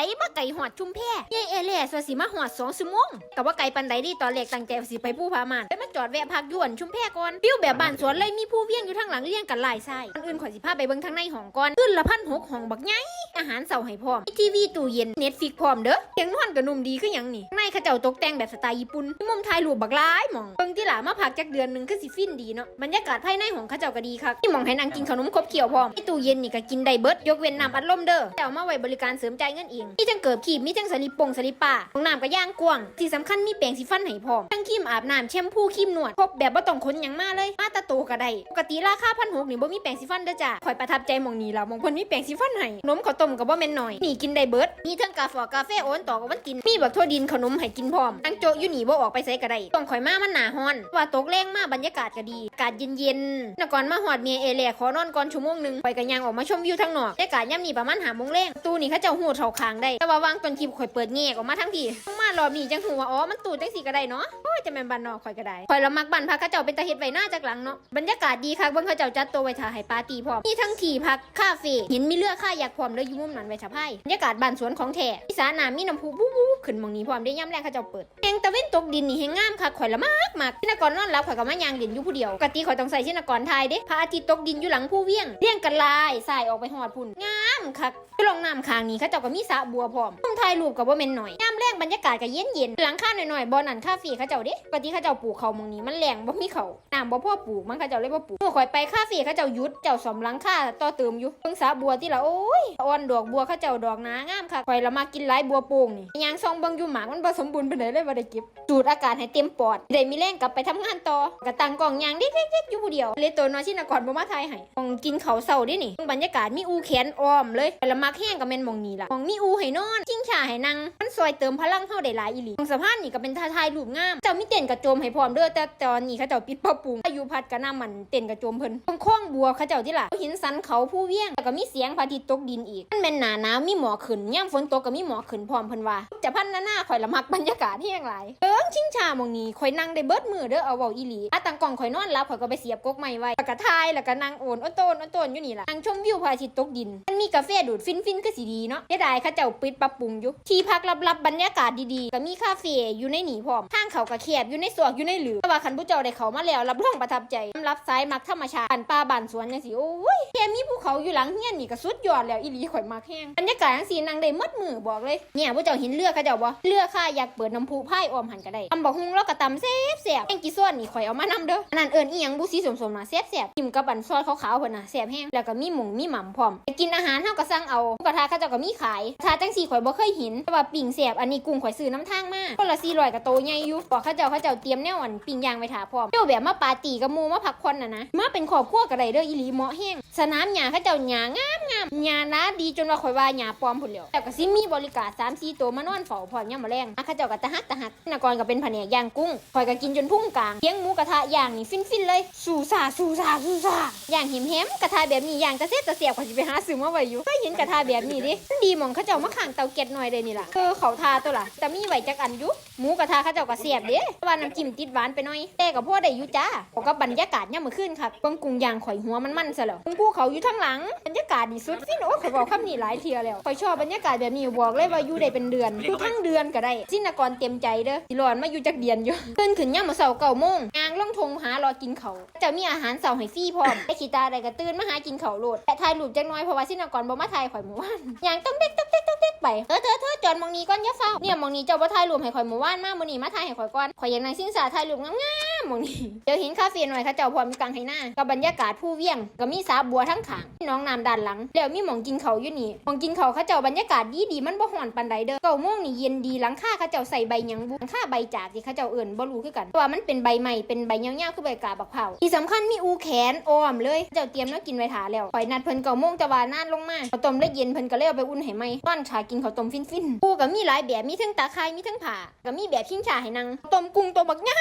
ใจมาไก่หอดชุมแพยายเอเล่สวสิมาหอดสองชั่วโมงกับว่าไก่ปันใดดีตอนแรกตั้งใจสิไปผู้พามานไปมาจอดแวะพักยวนชุมแพก่อนปิ้วแบบบ้านสวนเลยมีผู้เวียงอยู่ทางหลังเลี้ยงกันหลายไส้อันอื่นข่อยสิพาไปเบิ่งทางในห้องก่อนขึ้นละพันหกห้องบักใหญ่อาหารเสาให้พร้อมทีวีตู้เย็นเน็ตฟิกพร้อมเด้อเตียงนอนก็นุ่มดีคือหยังนี่ในเขาเจ้าตกแต่งแบบสไตล์ญี่ปุ่นมุมถ่ายรูปบักหลายหมองเบิ่งที่หลามาพักจักเดือนหนึงคือสิฟินดีเนาะบรรยากาศภายในของเขาเจ้าก็ดีคักที่หมองให้นางกินขนมครบเคี้ยวพร้อมที่ตู้เย็นนี่ก็กินได้เบิดยกเว้นน้ำอัดลมเด้อแต่เอามาไว้บริการเสริมใจเงินเองมีจังเกิบขีบมีจังสลิปปงสลิปป่าของน้ำก็ย่างกวางที่สำคัญมีแปรงสีฟันให้พร้อมทั้งครีมอาบน้ำแชมพูครีมนวดครบแบบบ่ต้องขนหยังมาเลย มาตะโตก็ได้ปกติราคาพันหกนี่บ่มีแปรงสีฟันเด้อจ้ะข่อยประทับใจหมองนี้ล่ะหมองเพิ่นมีแปรงสีฟันให้นมข้าวต้มก็บ่แม่นน้อยนี่กินได้เบิดมีทั้งกาแฟกาแฟโอนต่อกับวันกินมีบักทั่วดินขนมให้กินพร้อมตั้งโจอยู่นี่บ่ออกไปไสก็ได้ต้องข่อยมามันหนาฮ้อน ว่าตกแรงมาบรรยากาศก็ดีอากาศเย็นๆนก่อนมาฮอดเมียเอเล่ขอนอนก่อนชั่วโมงหนึงข่อยก็ยังออกมาชมวิวทางนอกบรรยากาศย่ำนี่ประมาณ5โมงแรงตู้นี่เขาเจ้าหูเท่าคางได้แต่ว่าวางต้นคลิปข่อยเปิดแงกออกมาทั้งทีต้องมารอบนี้จังหูว่าอ๋อมันตู้จังสีก็ได้เนาะโอ้ยจะแม่นบ้านนอกข่อยก็ได้ข่อยละมักบ้านพักเขาเจ้าเป็นตาเฮ็ดไว้หน้าจากหลังเนาะบรรยากาศดีคักเบิ่งเขาเจ้าจัดโตวไว้ท่าให้ปาร์ตี้พร้อมมีทั้งที่พักคาเฟ่ห็นมีเรือค่าอยากพร้อมเลยอยู่มุมนั้นไว้ชะพายบรรยากาศบ้านสวนของแท้มีสระน้ำมีน้ำพุวู้ๆขึ้นมองนี้พร้อมได้ย่ำแรงเขาเจ้าเปิดแหงตะเว้นตกดินนี่แหงงามคักข่อยละมักมักชินกรนอนหลับข่อยก็มายางเล่นอยู่ผู้เดียวปกติข่อยต้องใส่ชินกรไทยเด้พระอาทิตย์ตกดินอยู่หลังผู้เวียงเรียงกันลายสายออกไปหอดพุ่นงา มคักไปลองน้ำคางนี้เขาเจ้าก็มีสระบัวพร้อมต้องถ่ายรูปกับว่าเมนหน่อย รงบรรยากาศก็เย็นเย็นๆหลังคาหน่อยๆบอนั่นคาเฟ่เขาเจ้าด้ปกติเขาเจ้าปลูกเขาหมองนี้มันแรงบ่มีเขาน้ำบ่พ่อปลูกมันเขาเจ้าเลยบ่ปลูกเมื่อข่อยไปคาเฟ่เขาเจ้ายุดเจ้าสมหลังคาต่อเติมอยู่เพิ่งสระบัวที่ละโอ้ยอ่อนดอกบัวเขาเจ้าดอกนางามค่ะข่อยละมากินหลายบัวโป่งนี่ยางซองเบิ่งอยู่หมากมันบ่สมบูรณ์ปานใดเลยบ่ได้เก็บสูดอากาศให้เต็มปอดได้มีแรงกลับไปทำงานต่อกระตังกล่องยางเด็กๆอยู่ผู้เดียวเลยตัวน้อยชินกรบ่มาทายให้มองกินเขาวเช้าดินี่บรรยากาศมีอูแขนอ้อมเลยข่อยละมักแห้งก็แม่นมองนี้ล่ะมองมีอูให้นอนจิ้งฉาให้นั่งมันซอยเติมพลังเฮาได้หลายอีหลีตรงสะพานนี่ก็เป็นท่าทายรูปงาม เจ้ามีเต้นกระโจมให้พร้อมเด้อแต่ตอนนี้เขาเจ้าปิดปรับปรุงอายุพัดกระน้ามันเต้นกระโจมเพิ่นตรงข้องบัวเขาเจ้าที่ล่ะหินสันเขาผู้เวียงแล้วก็มีเสียงพระอาทิตย์ตกดินอีกมันแม่นหนาหนาวมีหมอกขึ้นย่ำฝนตกก็มีหมอกขึ้นพร้อมเพิ่นว่าจะพันหน้าหน้าข่อยละมักบรรยากาศที่ยังหลายเอิ้งชิงชามองนี้ข่อยนั่งได้เบิดมือเด้อเอาเว้าอีหลีอะตังกล่องข่อยนอนหลับข่อยก็ไปเสียบกกไม้ไว้แล้วก็ทายแล้วก็นั่งโอนโอนโตนโอนโตนอยู่นี่ล่ะนั่งชมวิวพระอาทิตย์ตกดินมันมีกาแฟดูดฟินฟินก็สิดีเนาะเสียดายเขาเจ้าปิดปรับปรุงอยู่ที่พักลับๆบรรยาากาศดีๆก็มีคาเฟ่อยู่ในหนีพร้อมทางเขาก็แคบอยู่ในสวกอยู่ในหลือแต่ว่าคันผู้เจ้าได้เขามาแล้วรับรองประทับใจรับสายมักธรรมชาติบ้านป่าบ้านสวนจังซี่โอ้ยแค่มีภูเขาอยู่หลังเฮียนนี่ก็สุดยอดแล้วอีหลีข่อยมักแฮงบรรยากาศจังซี่นั่งได้หมดมือบอกเลยเนี่ยผู้เจ้าเห็นเรือเขาเจ้าบ่เรือค่าอยากเปิดน้ำพุพายออมหันก็ได้ตำบักฮุงแล้วก็ตำแซ่บแซ่บแกงกี่ส่วนนี่ข่อยเอามานำเด้ออันนั้นเอิ้นอีหยังบุสีสมๆนะแซ่บแซ่บกินกับบันซอยขาวๆเพิ่นน่ะแซ่บแฮงแล้วก็มีหมูมีหม่ำพร้อมกินอาหารเฮาก็สั่งเอาหมูกระทะเขาเจ้าก็มีขายกระทะจังซี่ข่อยบ่เคยเห็นแต่ว่าปิ่งแซ่บอันนี้กุ้งข่อยซื้อน้ำทางมาคนละ400ก็โตใหญ่อยู่บอกเขาเจ้าเขาเจ้าเตรียมแนวอันปิ้งย่างไว้ท่าพร้อมเจ้าแบบมาปาตีกับมูมาพักผ่อนน่ะนะมาเป็นครอบครัวก็ได้เด้ออีหลีเหมาะแฮงสนามหญ้าเขาเจ้าหญ้างามงามหญ้านะดีจนว่าข่อยว่าหญ้าปลอมพุ่นแล้วแต่ก็สิมีบริการ3 4ตัวมานอนเฝ้าพร้อมยามมื้อแลงอะเขาเจ้าก็ตะฮักตะฮักนกรก็เป็นแผนกย่างกุ้งข่อยก็กินจนพุ่งกลางเลี้ยงหมูกระทะย่างนี่ฟินๆเลยสูซาสูซาสูซาย่างห็มๆกระทะแบบนี้ย่างตะเซ็ดตะเสียบข่อยสิไปหาซื้อมาไว้อยู่เคยเห็นกระทะแบบนี้ดิดีมองเขาเจ้ามาข้างเตาแก๊สหน่อยเลยนี่ล่ะคือเขาทาตัวล่ะแต่มีไหวจักอันอยู่หมูกระทะเขาเจ้าก็เสียบเด้แต่ว่าน้ำจิ้มติดหวานไปหน่อยแต่ก็พอได้อยู่จ้าเขากับบรรยากาศยามมื้อคืนครับเบิ่งกุ้งยางข่อยหัวมันมันซะแล้วกุ้งภูเขาอยู่ทางหลังบรรยากาศนี่สุดฟินโอ้ข่อยบอกคำนี้หลายเทียแล้วข่อยชอบบรรยากาศแบบนี้บอกเลยว่าอยู่ได้เป็นเดือนอยู่ทั้งเดือนก็ได้จินกรเต็มใจเด้อสิรอนมาอยู่จักเดือนอยู่ตื่นขึ้นยามมื้อเช้าโมงยางล่องทงหารอกินเขาจะมีอาหารเช้าให้ฟรีพร้อมไปขี้ตาอะได้ก็ตื่นมาหากินเขาวโลดแต่ถ่ายรูปจักน้อยเพราะว่าจินกรบ่มาถ่ายข่อยเมื่อวานยางต้องเด็กต้องเด็กต้องเด็กไปเออเธอเธอจอดมองนี้ก่อนอย่าเฝ้าเนี่ยมองนี้เจ้าบ่ถ่ายรูปให้ข่อยเมื่อวานมามื้อนี้มาถ่ายให้ข่อยก่อนข่อยอยากนั่งซิ่งสาถ่ายรูปงามๆมองนี้เดี๋ยวเห็นคาเฟ่หน่อยเขาเจ้าพร้อมมีกลางให้หน้ากับบรรยากาศผู้เวียงก็มีสาบัวทั้งขางน้องน้ำด้านหลังแล้วมีหมองกินเขาอยู่นี่หมองกินเขาวเขาเจ้าบรรยากาศดีดีมันบ่ฮ้อนปานใดเด้อเก้าโมงนี่เย็นดีหลังคาเขาเจ้าใส่ใบยังบุหลังคาใบจากที่เขาเจ้าเอิ่นบ่รู้คือกันเพราะว่ามันเป็นใบใหม่เป็นใบเงี้ยวๆคือใบกาบักเผาที่สำคัญมีอูแขนอ้อมเลยเจ้าเตรียมแล้วกินไว้ถาแล้วข่อยนัดเพิ่นเก้าโมงแต่ว่านานลงมาข้าวต้มได้เย็นเพิ่นก็เลยเอาไปอุ่นให้ไหมต้อนชากินข้าวต้มฟินๆปูก็มีหลายแบบมีทั้งตาคร้มีทั้งผ่าก็มีแบบชิงชาให้นางต้มกุ้งตัวบักใหญ่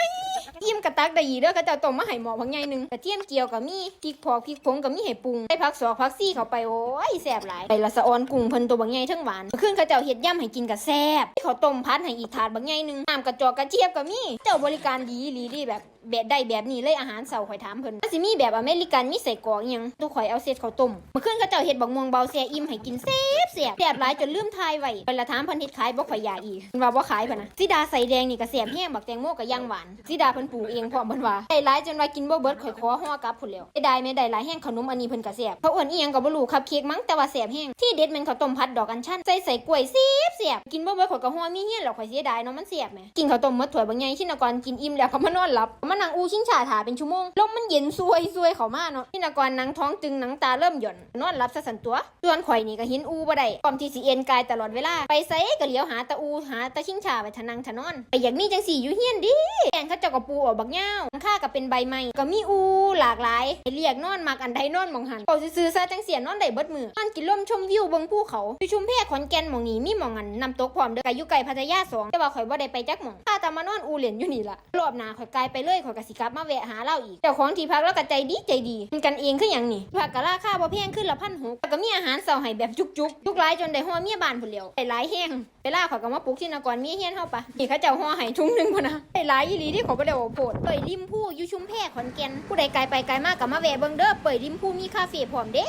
อิ่มกระตักได้อีเด้อเขาจะต้มมาให้หมอบักใหญ่หนึงกระเทียมเจียวก็มีพริกพอกพริกผงก็มีให้ปรุงได้ผักสอกผักซี่เข้าไปโอ้ยแซ่บหลายไปละสะออนกุ้งเพิ่นตัวบักใหญ่ทั้งหวานขึ้นเขาเจ้าเฮ็ดย่ำให้กินก็แซ่บข้าวต้มพัดให้อีกถาดบักใหญ่หนึงน้ำกระจอกกระเจี๊ยบก็มีเจ้าบริการดีอีหลีดีแบบ แบบใดแบบนี้เลยอาหารเสาข่อยถามเพิ่นมันสิมีแบบอเมริกันมีใส่กรอกอิหยังตุข่อยเอาเศษข้าวต้มเมื่อคืนเขาเจ้าเฮ็ดบักม่วงเบาแซ่อิ่มให้กินแซ่บแซ่บแซ่บหลายจนลืมทายไว้เพิ่นละถามเพิ่นเฮ็ดขายบ่ข่อยอยากอีกเพิ่นว่าบ่ขายเพิ่นน่ะสีดาใส่แดงนี่ก็แซ่บแฮงบักแตงโมก็ย่างหวานสีดาเพิ่นปลูกเองพร้อมเพิ่นว่าได้หลายจนว่ากินบ่เบิดข่อยขอห่อกลับพุ่นแล้วได้ได้แม่ได้หลายแฮงขนมอันนี้เพิ่นก็แซ่บเขาอ้วนอีหยังก็บ่รู้คัพเค้กมั้งแต่ว่าแซ่บแฮงที่เด็ดแม่นข้าวต้มผัดดอกอัญชันใส่ใส่กล้วยแซ่บแซ่บกินบ่เบิดข่อยก็ห่อมีเฮียนแล้วข่อยเสียดายเนาะมันแซ่บแหมกินข้าวต้มหมดถ้วยบางใหญ่ชินกรกินอิ่มแล้วก็มานอนหลับมัานั่งอูชิงชาถาเป็นชั่วโมงลมมันเย็นซวยซวยเขามาเนาะชินากรหนังท้องตึงหนังตาเริ่มหย่อนนอนหลับซะสันตัว ส่วนข่อยนี่ก็ห็นอูบ่ได้พร้อมที่สิเอ็นกายตลอดเวลาไปไสก็เลี้ยวหาตาอูหาตาชิงชาไปทะนังทะนอนไปอย่างนี้จังสี่อยู่เฮียนดิแกงเขาเจ้าก็ปูออกบักเหย้าข้าก็เป็นใบไม้ก็มีอูหลากหลายเรียกนอนมักอันใดนอนมองหันเป่าซื่อซะจังเสียนอนได้เบิดมือนอนกินลมชมวิวเบิ่งภูเขาอยู่ชุมแพขอนแก่นหมองนี้มีหมองอันนำตกพร้อมเด้อไกอยู่ไกลพัทยาสองแต่ว่าข่อยบ่ได้ไปจักหมองข้าแต่มานอนอูเหรียญอยู่นี่ละรอบหน้าข่อยกลายไปเลยข่อยกสิกลับมาแวะหาเล่าอีกเจ้าของที่พักแล้วก็ใจดีใจดีมันกันเองคือหยังนี่พักก็ราคาบ่แพงขึ้นละพันหกแล้วก็มีอาหารเสาให้แบบจุกๆทุกหลายจนได้ห่อเมียบ้านพุ่นแล้วได้หลายแห้งเวลาข่อยก็มาปลุกที่นกรเมียเฮียนเฮาปะนี่เขาเจ้าห่อให้ถุงหนึงพุ่นนะได้หลายอีหลีที่เขาบ่ได้เอาโพดเปิดริมผู้อยู่ชุมแพขอนแก่นผู้ใดไกลไปไกลมากก็มาแวะเบิ่งเด้อเปิดริมผู้มีคาเฟ่พร้อมเด้